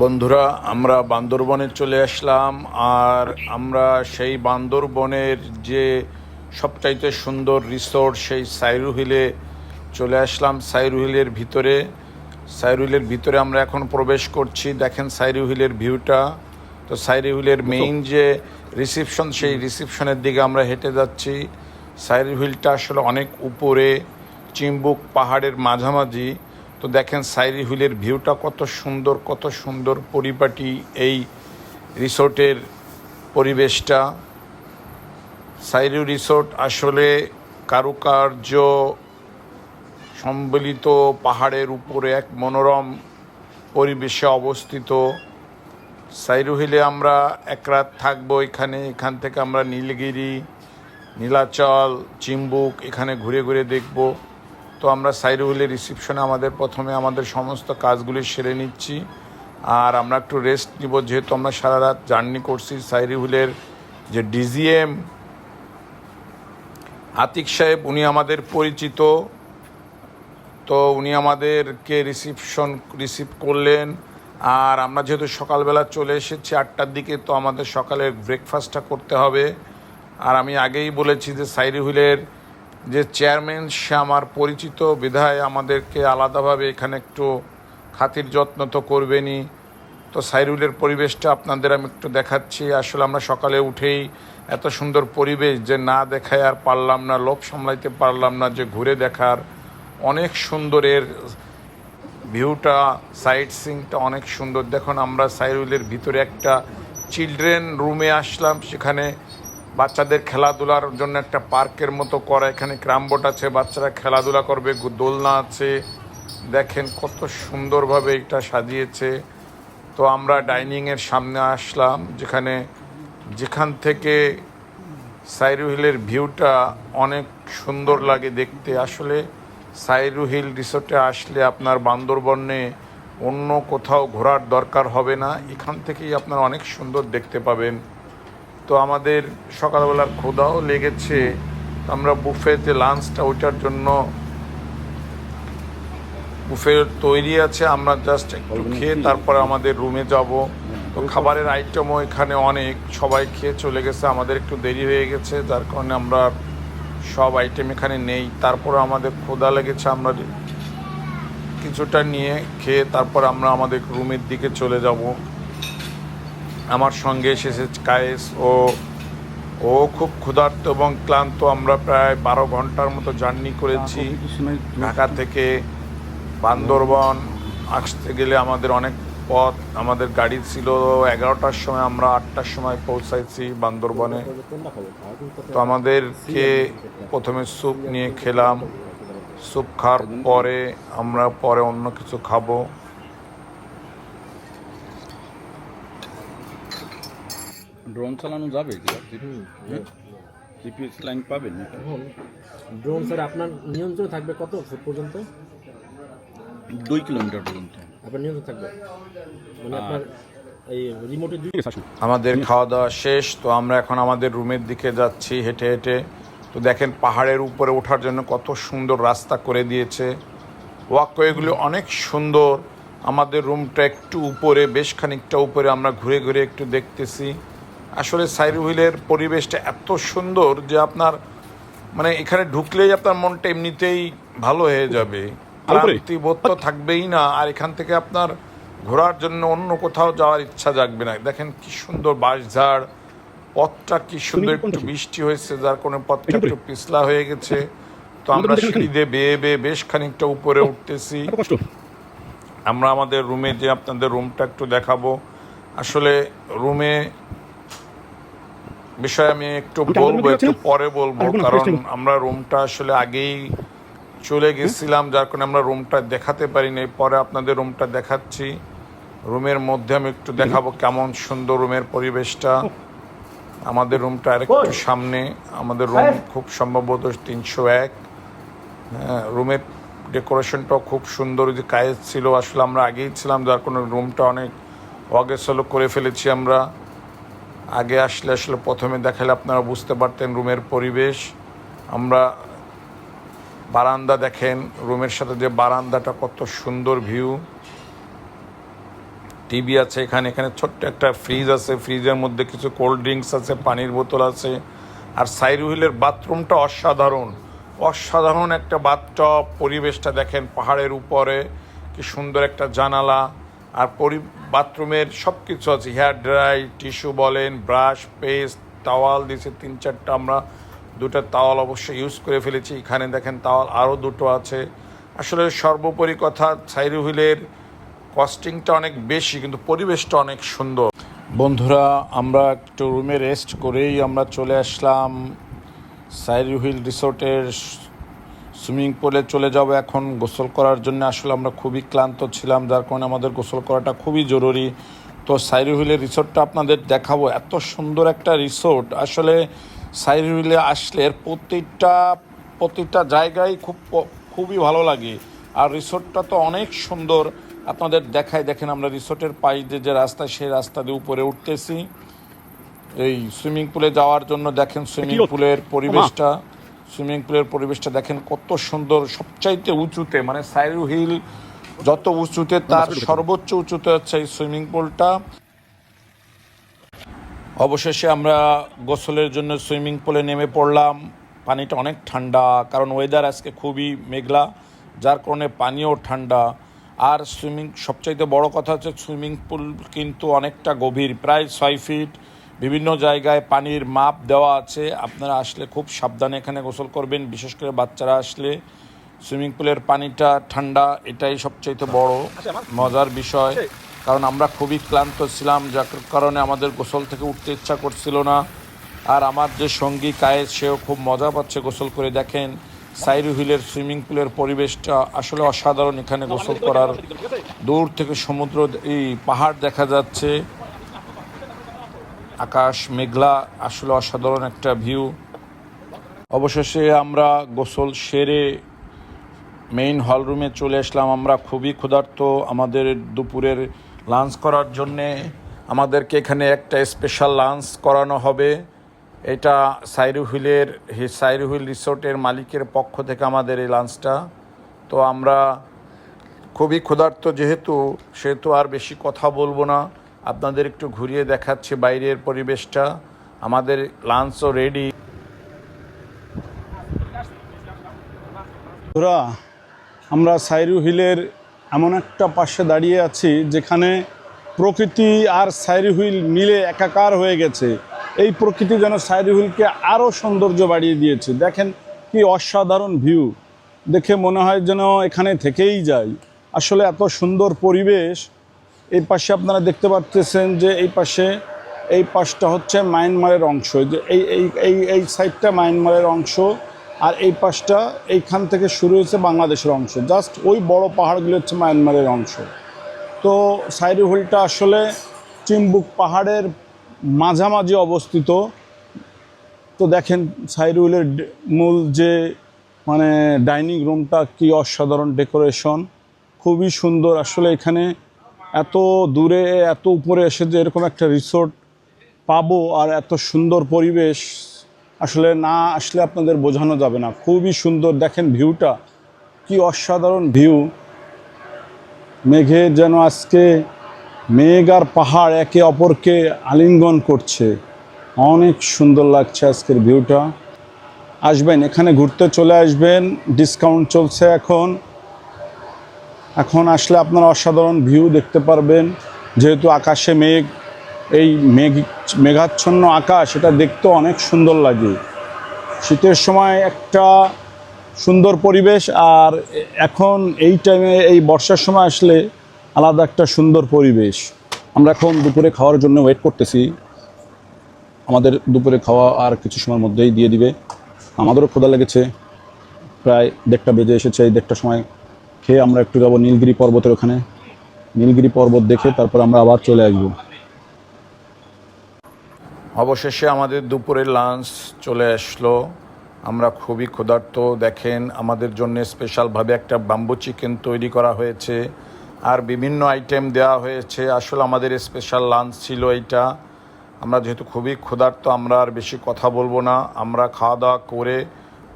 বন্ধুরা আমরা বান্দরবনে চলে আসলাম আর আমরা সেই বান্দরবনের যে সবচাইতে সুন্দর রিসোর্ট সেই সাইরু হিলে চলে আসলাম। সাইরু হিলের ভিতরে সাইরু হিলের ভিতরে আমরা এখন প্রবেশ করছি। দেখেন সাইরু হিলের ভিউটা। তো সাইরু হিলের মেইন যে রিসিপশন সেই রিসিপশনের দিকে আমরা হেঁটে যাচ্ছি। সাইরু হিলটা আসলে অনেক উপরে চিম্বুক পাহাড়ের মাঝামাঝি। তো দেখেন সাইরি হিলের ভিউটা কত সুন্দর কত সুন্দর পরিপাটি এই রিসোর্টের পরিবেশটা। সাইরি রিসোর্ট আসলে কারুকার্য সম্বলিত পাহাড়ের উপরে এক মনোরম পরিবেশে অবস্থিত। সাইরু হিলে আমরা এক রাত থাকব এখানে, এখান থেকে আমরা নীলগিরি, নীলাচল, চিম্বুক এখানে ঘুরে ঘুরে দেখব। তো আমরা সাইরুহিলের রিসিপশনে আমাদের প্রথমে আমাদের সমস্ত কাজগুলি সেরে নিচ্ছি। আর আমরা একটু রেস্ট নিব, যেহেতু আমরা সারা রাত জার্নি করছি সাইরুহিলের যে ডিজিএম আতিক সাহেব, উনি আমাদের পরিচিত। তো উনি আমাদেরকে রিসিপশন রিসিভ করলেন। আর আমরা যেহেতু সকালবেলা চলে এসেছি আটটার দিকে, তো আমাদের সকালের ব্রেকফাস্টটা করতে হবে। আর আমি আগেই বলেছি যে সাইরি হুইলের যে চেয়ারম্যান, সে আমার পরিচিত, বিধায় আমাদেরকে আলাদাভাবে এখানে একটু খাতির যত্ন তো করবেনই। তো সাইরুলের পরিবেশটা আপনাদের আমি একটু দেখাচ্ছি। আসলে আমরা সকালে উঠেই এত সুন্দর পরিবেশ যে না দেখায় আর পারলাম না, লোভ সামলাইতে পারলাম না, যে ঘুরে দেখার অনেক সুন্দরের ভিউটা, সাইট সিংটা অনেক সুন্দর। দেখুন, আমরা সাইরুলের ভিতরে একটা চিলড্রেন রুমে আসলাম, সেখানে বাচ্চাদের খেলাধুলার জন্য একটা পার্কের মতো করা, এখানে ক্রামবোট আছে, বাচ্চারা খেলাধুলা করবে দোলনা আছে। দেখেন কত সুন্দরভাবে এটা সাজিয়েছে। তো আমরা ডাইনিংয়ের সামনে আসলাম, যেখানে যেখান থেকে সাইরু হিলের ভিউটা অনেক সুন্দর লাগে দেখতে। আসলে সাইরু হিল রিসোর্টে আসলে আপনার বান্দরবনে অন্য কোথাও ঘোরার দরকার হবে না। এখান থেকেই আপনারা অনেক সুন্দর দেখতে পাবেন। তো আমাদের সকালবেলার ক্ষুধাও লেগেছে। আমরা বুফেতে লাঞ্চটা ওইটার জন্য বুফে তৈরি আছে আমরা জাস্ট একটু খেয়ে তারপরে আমাদের রুমে যাব। তো খাবারের আইটেমও এখানে অনেক সবাই খেয়ে চলে গেছে আমাদের একটু দেরি হয়ে গেছে যার কারণে আমরা সব আইটেম এখানে নেই। তারপরে আমাদের ক্ষুধা লেগেছে আমরা কিছুটা নিয়ে খেয়ে তারপর আমরা আমাদের রুমের দিকে চলে যাব। আমার সঙ্গে এসেছে কায়েস। ও ও খুব ক্ষুধার্ত এবং ক্লান্ত। আমরা প্রায় বারো ঘণ্টার মতো জার্নি করেছি। ঢাকা থেকে বান্দরবন আসতে গেলে আমাদের অনেক পথ আমাদের গাড়ি ছিল এগারোটার সময় আমরা আটটার সময় পৌঁছাইছি বান্দরবনে। তো আমাদেরকে প্রথমে স্যুপ নিয়ে খেলাম। স্যুপ খাওয়ার পরে আমরা পরে অন্য কিছু খাব। ড্রোন চালানো যাবে জিপিএস লাইন পাবেন ড্রোন স্যার আপনার নিয়ন্ত্রণ থাকবে কত ফুট পর্যন্ত? দুই কিলোমিটার পর্যন্ত। আপনার নিয়ন্ত্রণ থাকবে? মানে আপনার এই রিমোটের দুই আমাদের খাওয়া দাওয়া শেষ তো আমরা এখন আমাদের রুমের দিকে যাচ্ছি হেঁটে হেঁটে। তো দেখেন পাহাড়ের উপরে ওঠার জন্য কত সুন্দর রাস্তা করে দিয়েছে। ওয়াকওয়েগুলো অনেক সুন্দর। আমাদের রুমটা একটু উপরে বেশ খানিকটা উপরে আমরা ঘুরে ঘুরে একটু দেখতেছি। আসলে সাইরু হুইলের পরিবেশটা এত সুন্দর যে আপনার মানে এখানে ঢুকলেই আপনার মনটা এমনিতেই ভালো হয়ে যাবে। ক্লান্তি বোধ তো থাকবেই না আর এখান থেকে আপনার ঘোরার জন্য অন্য কোথাও যাওয়ার ইচ্ছা জাগবে না। দেখেন কি সুন্দর বাঁশঝাড় পথটা কি সুন্দর একটু বৃষ্টি হয়েছে যার কোনো পথটা একটু পিছলা হয়ে গেছে। তো আমরা সিঁড়ি দিয়ে বেয়ে বেয়ে বেশ খানিকটা উপরে উঠতেছি। আমরা আমাদের রুমে যে আপনাদের রুমটা একটু দেখাবো। আসলে রুমে বিষয়ে আমি একটু বলব একটু পরে বলব কারণ আমরা রুমটা আসলে আগেই চলে গেছিলাম যার কারণে আমরা রুমটা দেখাতে পারিনি। পরে আপনাদের রুমটা দেখাচ্ছি। রুমের মধ্যে আমি একটু দেখাবো কেমন সুন্দর রুমের পরিবেশটা। আমাদের রুমটা আরেকটু সামনে আমাদের রুম খুব সম্ভবত তিনশো এক। হ্যাঁ রুমের ডেকোরেশনটাও খুব সুন্দর যে কায়েজ ছিল আসলে আমরা আগেই ছিলাম যার কোনো রুমটা অনেক অগেসলো করে ফেলেছি আমরা। আগে আসলে আসলে প্রথমে দেখালে আপনারা বুঝতে পারতেন রুমের পরিবেশ। আমরা বারান্দা দেখেন, রুমের সাথে যে বারান্দাটা কত সুন্দর ভিউ। টিভি আছে এখানে এখানে ছোট্ট একটা ফ্রিজ আছে, ফ্রিজের মধ্যে কিছু কোল্ড ড্রিঙ্কস আছে, পানির বোতল আছে। আর সাইরুহিলের বাথরুমটা অসাধারণ অসাধারণ একটা বাথটব পরিবেশটা দেখেন পাহাড়ের উপরে, কি সুন্দর একটা জানালা। আর পরি, বাথরুমের সব কিছু আছে। হেয়ার ড্রাই টিস্যু বলেন ব্রাশ পেস্ট টাওয়াল দিয়েছে তিন চারটা আমরা। দুটো তাওয়াল অবশ্যই ইউজ করে ফেলেছি। এখানে দেখেন তাওয়াল আরও দুটো আছে। আসলে সর্বোপরি কথা সাইরুহিলের কস্টিংটা অনেক বেশি, কিন্তু পরিবেশটা অনেক সুন্দর। বন্ধুরা, আমরা একটু রুমে রেস্ট করেই আমরা চলে আসলাম সাইরুহিল রিসোর্টের সুইমিং পুলে চলে যাব এখন গোসল করার জন্য। আসলে আমরা খুবই ক্লান্ত ছিলাম যার কারণে আমাদের গোসল করাটা খুবই জরুরি। তো সাইরুহিলের রিসোর্টটা আপনাদের দেখাবো। এত সুন্দর একটা রিসোর্ট। আসলে সাইরুহিলে আসলে এর প্রতিটা প্রতিটা জায়গায় খুব খুবই ভালো লাগে। আর রিসোর্টটা তো অনেক সুন্দর। আপনাদের দেখায় দেখেন আমরা রিসোর্টের পাশ দিয়ে যে রাস্তা সেই রাস্তা দিয়ে উপরে উঠতেছি। এই সুইমিং পুলে যাওয়ার জন্য দেখেন সুইমিং পুলের পরিবেশটা। সুইমিং পুলের পরিবেশটা দেখেন কত সুন্দর সবচাইতে উঁচুতে মানে সাইরু হিল যত উঁচুতে তার সর্বোচ্চ উঁচুতে হচ্ছে এই সুইমিং পুলটা। অবশেষে আমরা গোসলের জন্য সুইমিং পুলে নেমে পড়লাম। পানিটা অনেক ঠান্ডা কারণ ওয়েদার আজকে খুবই মেঘলা যার কারণে পানিও ঠান্ডা। আর সুইমিং সবচাইতে বড় কথা হচ্ছে সুইমিং পুল কিন্তু অনেকটা গভীর প্রায় ছয় ফিট। বিভিন্ন জায়গায় পানির মাপ দেওয়া আছে। আপনারা আসলে খুব সাবধানে এখানে গোসল করবেন। বিশেষ করে বাচ্চারা আসলে সুইমিং পুলের পানিটা ঠান্ডা, এটাই সবচাইতে বড় মজার বিষয়। কারণ আমরা খুবই ক্লান্ত ছিলাম, যার কারণে আমাদের গোসল থেকে উঠতে ইচ্ছা করছিল না। আর আমার যে সঙ্গী কায়েস, সেও খুব মজা পাচ্ছে গোসল করে। দেখেন, সাইরু হিলের সুইমিং পুলের পরিবেশটা আসলে অসাধারণ এখানে গোসল করার। দূর থেকে সমুদ্র, এই পাহাড় দেখা যাচ্ছে। আকাশ মেঘলা, আসলে অসাধারণ একটা ভিউ অবশেষে আমরা গোসল সেরে মেইন হল রুমে চলে আসলাম। আমরা খুবই ক্ষুধার্ত আমাদের দুপুরের লাঞ্চ করার জন্যে। আমাদেরকে এখানে একটা স্পেশাল লাঞ্চ করানো হবে। এটা সাইরুহিলের সাইরুহিল রিসোর্টের মালিকের পক্ষ থেকে আমাদের এই লাঞ্চটা তো আমরা খুবই ক্ষুধার্ত, যেহেতু, সেহেতু আর বেশি কথা বলব না। আপনাদের একটু ঘুরিয়ে দেখাচ্ছে বাইরের পরিবেশটা। আমাদের লাঞ্চও রেডি আমরা সাইরু হিলের এমন একটা পাশে দাঁড়িয়ে আছি যেখানে প্রকৃতি আর সাইরু হিল মিলে একাকার হয়ে গেছে। এই প্রকৃতি যেন সাইরু হিলকে আরও সৌন্দর্য বাড়িয়ে দিয়েছে। দেখেন কি অসাধারণ ভিউ দেখে মনে হয় যেন এখানে থেকেই যাই আসলে এত সুন্দর পরিবেশ এই পাশে আপনারা দেখতে পাচ্ছেন যে এই পাশে, এই পাশটা হচ্ছে মায়ানমারের অংশ। এই এই এই সাইডটা মায়ানমারের অংশ আর এই পাশটা এইখান থেকে শুরু হয়েছে বাংলাদেশের অংশ। জাস্ট ওই বড় পাহাড়গুলো হচ্ছে মায়ানমারের অংশ। তো সাইরুহুলটা আসলে চিম্বুক পাহাড়ের মাঝামাঝি অবস্থিত। তো দেখেন সাইরুহুলের মূল যে মানে ডাইনিং রুমটা কি অসাধারণ ডেকোরেশন। খুবই সুন্দর আসলে এখানে এত দূরে, এত উপরে এসে যে এরকম একটা রিসোর্ট পাবো আর এত সুন্দর পরিবেশ, আসলে না আসলে আপনাদের বোঝানো যাবে না। খুবই সুন্দর, দেখেন ভিউটা কি অসাধারণ ভিউ মেঘে যেন আজকে মেঘ আর পাহাড় একে অপরকে আলিঙ্গন করছে। অনেক সুন্দর লাগছে আজকের ভিউটা আসবেন, এখানে ঘুরতে চলে আসবেন ডিসকাউন্ট চলছে এখন। এখন আসলে আপনারা অসাধারণ ভিউ দেখতে পারবেন। যেহেতু আকাশে মেঘ, এই মেঘ, মেঘাচ্ছন্ন আকাশ, এটা দেখতে অনেক সুন্দর লাগে। শীতের সময় একটা সুন্দর পরিবেশ আর এখন এই টাইমে এই বর্ষার সময় আসলে আলাদা একটা সুন্দর পরিবেশ। আমরা এখন দুপুরে খাওয়ার জন্য ওয়েট করতেছি। আমাদের দুপুরে খাওয়া আর কিছু সময়ের মধ্যেই দিয়ে দিবে। আমাদেরও ক্ষুধা লেগেছে। প্রায় দেড়টা বেজে এসেছে, এই দেড়টার সময় খেয়ে আমরা একটু যাব নীলগিরি পর্বতের ওখানে। নীলগিরি পর্বত দেখে তারপর আমরা আবার চলে আসব। অবশেষে আমাদের দুপুরের লাঞ্চ চলে আসলো। আমরা খুবই ক্ষুধার্ত। দেখেন, আমাদের জন্য স্পেশালভাবে একটা বাম্বু চিকেন তৈরি করা হয়েছে। আর বিভিন্ন আইটেম দেওয়া হয়েছে। আসলে আমাদের স্পেশাল লাঞ্চ ছিল এইটা। আমরা যেহেতু খুবই ক্ষুধার্ত, আমরা আর বেশি কথা বলব না। আমরা খাওয়া দাওয়া করে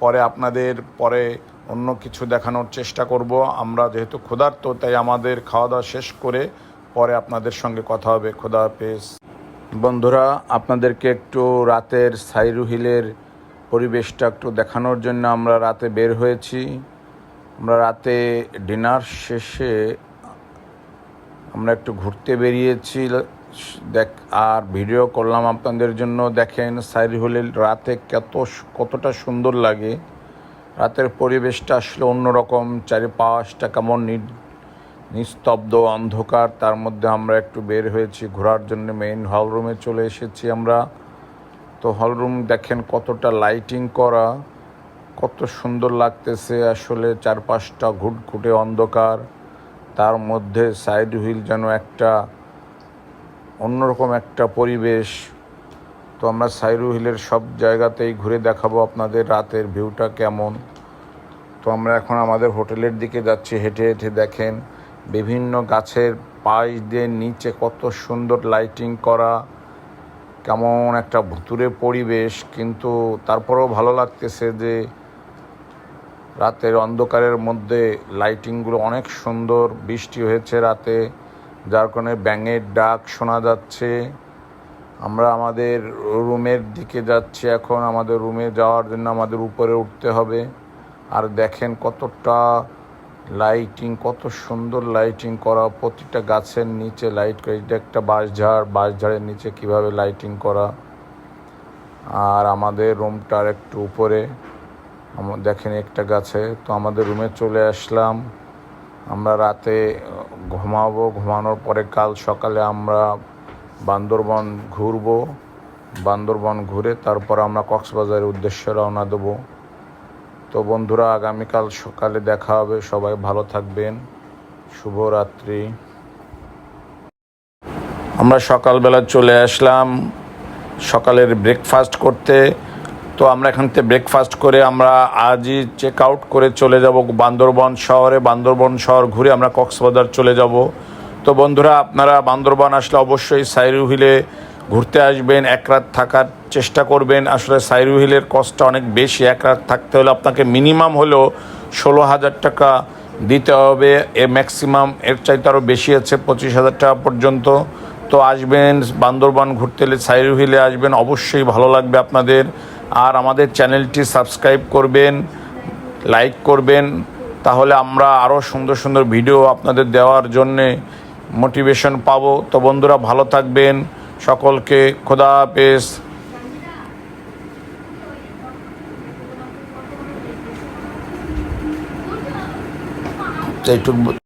পরে আপনাদের, পরে অন্য কিছু দেখানোর চেষ্টা করব। আমরা যেহেতু ক্ষুধার্ত, তাই আমাদের খাওয়া দাওয়া শেষ করে পরে আপনাদের সঙ্গে কথা হবে। খোদা হাফেজ। বন্ধুরা, আপনাদেরকে একটু রাতের সাইরু হিলের পরিবেশটা একটু দেখানোর জন্য আমরা রাতে বের হয়েছি। আমরা রাতে ডিনার শেষে আমরা একটু ঘুরতে বেরিয়েছি। দেখ, আর ভিডিও করলাম আপনাদের জন্য। দেখেন, সাইরি হলে রাতে কত, কতটা সুন্দর লাগে। রাতের পরিবেশটা আসলে অন্যরকম, চারিপাশটা কেমন নিস্তব্ধ, অন্ধকার, তার মধ্যে আমরা একটু বের হয়েছি, ঘোরার জন্য মেইন হল রুমে চলে এসেছি আমরা। তো হলরুম দেখেন কতটা লাইটিং করা, কত সুন্দর লাগতেছে, আসলে চারপাশটা ঘুটঘুটে অন্ধকার, তার মধ্যে সাইড হুইল যেন একটা অন্যরকম একটা পরিবেশ তো আমরা সাইরু হিলের সব জায়গাতেই ঘুরে দেখাবো আপনাদের রাতের ভিউটা কেমন। তো আমরা এখন আমাদের হোটেলের দিকে যাচ্ছি, হেঁটে হেঁটে দেখেন বিভিন্ন গাছের পাশ দিয়ে নিচে কত সুন্দর লাইটিং করা, কেমন একটা ভুতুরে পরিবেশ। কিন্তু তারপরেও ভালো লাগতেছে যে রাতের অন্ধকারের মধ্যে লাইটিংগুলো অনেক সুন্দর, বৃষ্টি হয়েছে রাতে, যার কারণে ব্যাঙের ডাক শোনা যাচ্ছে। আমরা আমাদের রুমের দিকে যাচ্ছি এখন, আমাদের রুমে যাওয়ার জন্য আমাদের উপরে উঠতে হবে। আর দেখেন কতটা লাইটিং কত সুন্দর লাইটিং করা। প্রতিটা গাছের নিচে লাইট এটা একটা বাঁশঝাড় বাঁশঝাড়ের নিচে কীভাবে লাইটিং করা। আর আমাদের রুমটার একটু উপরে। দেখেন একটা গাছে। তো আমাদের রুমে চলে আসলাম। আমরা রাতে ঘুমাবো। ঘুমানোর পরে কাল সকালে আমরা বান্দরবন ঘুরবো, বান্দরবন ঘুরে তারপর আমরা কক্সবাজারের উদ্দেশ্যে রওনা দেবো। তো বন্ধুরা, আগামীকাল সকালে দেখা হবে। সবাই ভালো থাকবেন। শুভরাত্রি। আমরা সকালবেলা চলে আসলাম সকালের ব্রেকফাস্ট করতে। তো আমরা এখান থেকে ব্রেকফাস্ট করে আমরা আজই চেক আউট করে চলে যাব বান্দরবন শহরে। বান্দরবন শহর ঘুরে আমরা কক্সবাজার চলে যাব। তো বন্ধুরা, আপনারা বান্দরবান আসলে অবশ্যই সাইরু হিলে ঘুরতে আসবেন, এক রাত থাকার চেষ্টা করবেন। আসলে সাইরু হিলের কস্টটা অনেক বেশি, এক রাত থাকতে হলে আপনাকে মিনিমাম হলেও ষোলো হাজার টাকা দিতে হবে। এ ম্যাক্সিমাম এর চাইতে আরও বেশি আছে, পঁচিশ হাজার টাকা পর্যন্ত। তো আসবেন, বান্দরবান ঘুরতে এলে সাইরু হিলে আসবেন, অবশ্যই ভালো লাগবে আপনাদের। আর আমাদের চ্যানেলটি সাবস্ক্রাইব করবেন লাইক করবেন, তাহলে আমরা আরও সুন্দর সুন্দর ভিডিও আপনাদের দেওয়ার জন্যে মোটিভেশন পাবো। তো বন্ধুরা ভালো থাকবেন। সকলকে খোদা পেশ এইটুকু